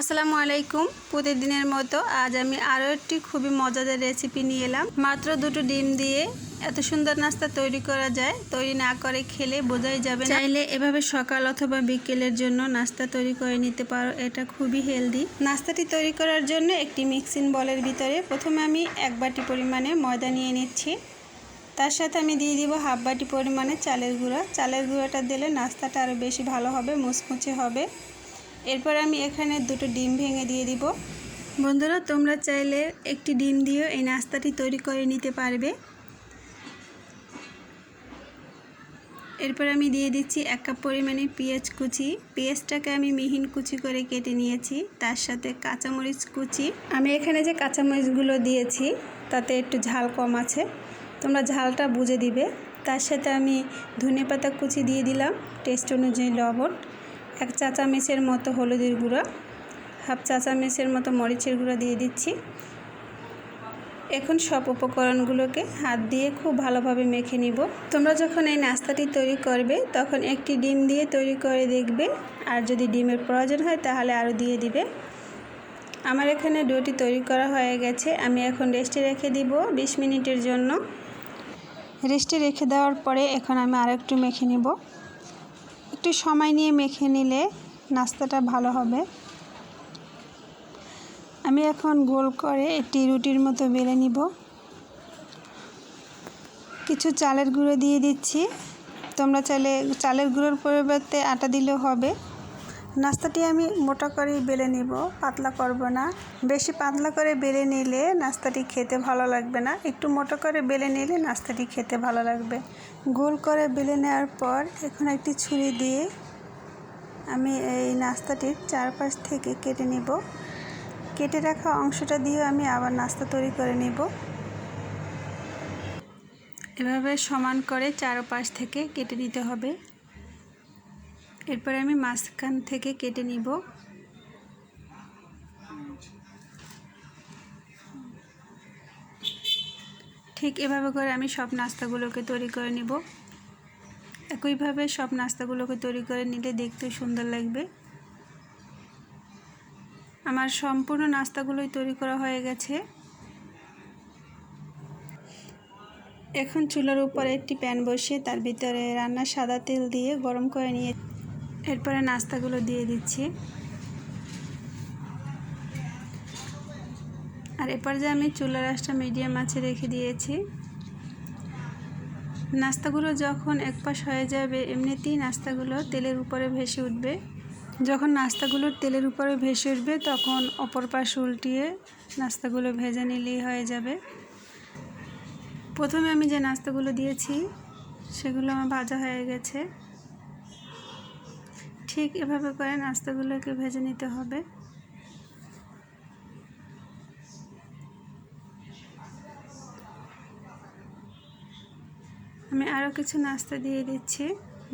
আসসালামু আলাইকুম। প্রতিদিনের মতো আজ আমি আরও একটি খুবই মজাদার রেসিপি নিয়ে এলাম। মাত্র দুটো ডিম দিয়ে এত সুন্দর নাস্তা তৈরি করা যায়, তৈরি না করে খেলে বোঝাই যাবে চাইলে এভাবে সকাল অথবা বিকেলের জন্য নাস্তা তৈরি করে নিতে পারো, এটা খুবই হেলদি নাস্তাটি তৈরি করার জন্য একটি মিক্সিং বলের ভিতরে প্রথমে আমি এক বাটি পরিমাণে ময়দা নিয়ে নিচ্ছি। তার সাথে আমি দিয়ে দিব হাফ বাটি পরিমাণে চালের গুঁড়া। চালের গুঁড়োটা দিলে নাস্তাটা আরও বেশি ভালো হবে, মুচমুচে হবে। এরপর আমি এখানে দুটো ডিম ভেঙে দিয়ে দিব। বন্ধুরা, তোমরা চাইলে একটি ডিম দিয়েও এই নাস্তাটি তৈরি করে নিতে পারবে। এরপর আমি দিয়ে দিচ্ছি এক কাপ পরিমাণে পেঁয়াজ কুচি। পেঁয়াজটাকে আমি মিহিন কুচি করে কেটে নিয়েছি, তার সাথে কাঁচামরিচ কুচি। আমি এখানে যে কাঁচামরিচগুলো দিয়েছি, তাতে একটু ঝাল কম আছে, তোমরা ঝালটা বুঝে দিবে। তার সাথে আমি ধনে পাতা কুচি দিয়ে দিলাম, টেস্ট অনুযায়ী লবণ। এক চা চামচের মতো হলুদের গুঁড়ো, হাফ চা চামচের মতো মরিচের গুঁড়ো দিয়ে দিচ্ছি। এখন সব উপকরণগুলোকে হাত দিয়ে খুব ভালোভাবে মেখে নিব। তোমরা যখন এই নাস্তাটি তৈরি করবে, তখন একটি ডিম দিয়ে তৈরি করে দেখবে। আর যদি ডিমের প্রয়োজন হয়, তাহলে আরও দিয়ে দিবে। আমার এখানে ডোটি তৈরি করা হয়ে গেছে। আমি এখন রেস্টে রেখে দিব বিশ মিনিটের জন্য। রেস্টে রেখে দেওয়ার পরে এখন আমি আরেকটু মেখে নিব। একটু সময় নিয়ে মেখে নিলে নাস্তাটা ভালো হবে। আমি এখন গোল করে একটি রুটির মতো বেলে নিব। কিছু চালের গুঁড়ো দিয়ে দিচ্ছি। তোমরা চালে চালের গুঁড়োর পরিবর্তে আটা দিলেও হবে। নাস্তাটি আমি মোটা করেই বেলে নিব, পাতলা করব না। বেশি পাতলা করে বেলে নিলে নাস্তাটি খেতে ভালো লাগবে না। একটু মোটা করে বেলে নিলে নাস্তাটি খেতে ভালো লাগবে। গোল করে বেলে নেওয়ার পর এখন একটি ছুরি দিয়ে আমি এই নাস্তাটির চারপাশ থেকে কেটে নিব। কেটে রাখা অংশটা দিয়ে আমি আবার নাস্তা তৈরি করে নিব। এভাবে সমান করে চারপাশ থেকে কেটে নিতে হবে। এরপরে আমি মাঝখান থেকে কেটে নিব। ঠিক এভাবে করে আমি সব নাস্তাগুলোকে তৈরি করে নিব। একইভাবে সব নাস্তাগুলোকে তৈরি করে নিলে দেখতে সুন্দর লাগবে। আমার সম্পূর্ণ নাস্তাগুলোই তৈরি করা হয়ে গেছে। এখন চুলার উপরে একটি প্যান বসিয়ে তার ভিতরে রান্নার সাদা তেল দিয়ে গরম করে নিয়ে এরপরে নাস্তাগুলো দিয়ে দিচ্ছি। আর এরপর যে আমি চুলার আঁচটা মিডিয়াম আছে রেখে দিয়েছি। নাস্তাগুলো যখন এক পাশ হয়ে যাবে, এমনিতেই নাস্তাগুলো তেলের উপরে ভেসে উঠবে। যখন নাস্তাগুলো তেলের উপরে ভেসে উঠবে, তখন অপর পাশ উল্টিয়ে নাস্তাগুলো ভেজে নিলেই হয়ে যাবে। প্রথমে আমি যে নাস্তাগুলো দিয়েছি, সেগুলো আমার ভাজা হয়ে গেছে। ঠিক এভাবে করে নাস্তাগুলোকে ভেজে নিতে হবে। আমি আরও কিছু নাস্তা দিয়ে দিচ্ছি।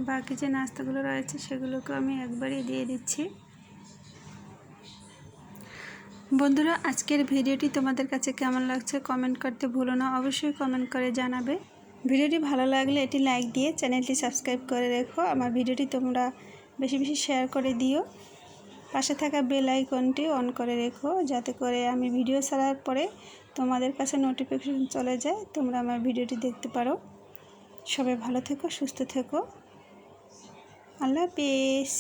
বাকি যে নাস্তাগুলো রয়েছে সেগুলোকে আমি একবারই দিয়ে দিচ্ছি। বন্ধুরা, আজকের ভিডিওটি তোমাদের কাছে কেমন লাগছে কমেন্ট করতে ভুলো না। অবশ্যই কমেন্ট করে জানাবে। ভিডিওটি ভালো লাগলে এটি লাইক দিয়ে চ্যানেলটি সাবস্ক্রাইব করে রেখো। আমার ভিডিওটি তোমরা বেশি বেশি শেয়ার করে দিও। পাশে থাকা বেল আইকনটি অন করে রেখো, যাতে করে আমি ভিডিও ছাড়ার পরে তোমাদের কাছে নোটিফিকেশন চলে যায়, তোমরা আমার ভিডিওটি দেখতে পারো। সবাই ভালো থেকো, সুস্থ থেকো। আল্লাহ হাফিজ।